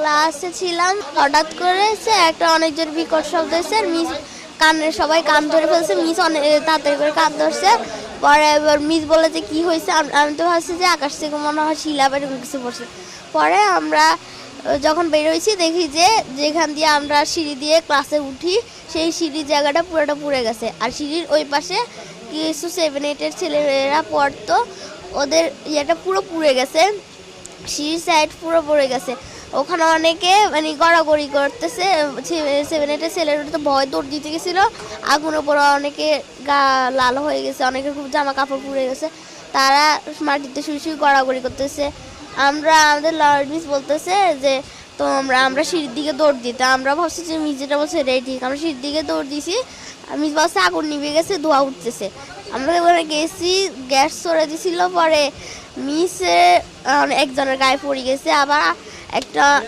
ক্লাসে ছিলাম, হঠাৎ করে সে একটা অনেক জোর বিকট শব্দ হয়েছে মিস কানের সবাই কান ধরে ফেলছে, মিস অনেক তাড়াতাড়ি করে কান ধরছে। পরে এবার মিস বলে যে, কি হয়েছে? আমি তো ভাবছি যে, আকাশ থেকে মনে হয় শিলা এরকম কিছু পড়ছে পরে আমরা যখন বেরোইছি দেখি যে, যেখান দিয়ে আমরা সিঁড়ি দিয়ে ক্লাসে উঠি, সেই সিঁড়ির জায়গাটা পুরোটা পুড়ে গেছে। আর সিঁড়ির ওই পাশে কিছু সেভেন এইটের ছেলেমেয়েরা পড়তো। ওদের ইয়েটা পুরো পুড়ে গেছে। সিঁড়ির সাইড পুরো পড়ে গেছে। ওখানে অনেকে মানে গড়াগড়ি করতেছে। সেভেন এইটের ছেলেরা তো ভয়, দৌড় দিতে গেছিল। আগুনের পরে অনেকে গা লাল হয়ে গেছে, অনেকের খুব জামা কাপড় পুড়ে গেছে। তারা মাটিতে শুয়ে শুয়ে গড়াগড়ি করতেছে। আমরা, আমাদের লর্ড মিস বলতেছে যে তো আমরা আমরা সিঁড়ির দিকে দৌড় দিতে আমরা ভাবছি যে মিস যেটা বলছে এটাই ঠিক আমরা সিঁড়ির দিকে দৌড় দিছি। মিস বলছে, আগুন নিভে গেছে, ধোয়া উঠতেছে। আমরা ওখানে গেছি, গ্যাস সরে দিছিল, পরে মিসে একজনের গায়ে পড়ে গেছে। আবার একটা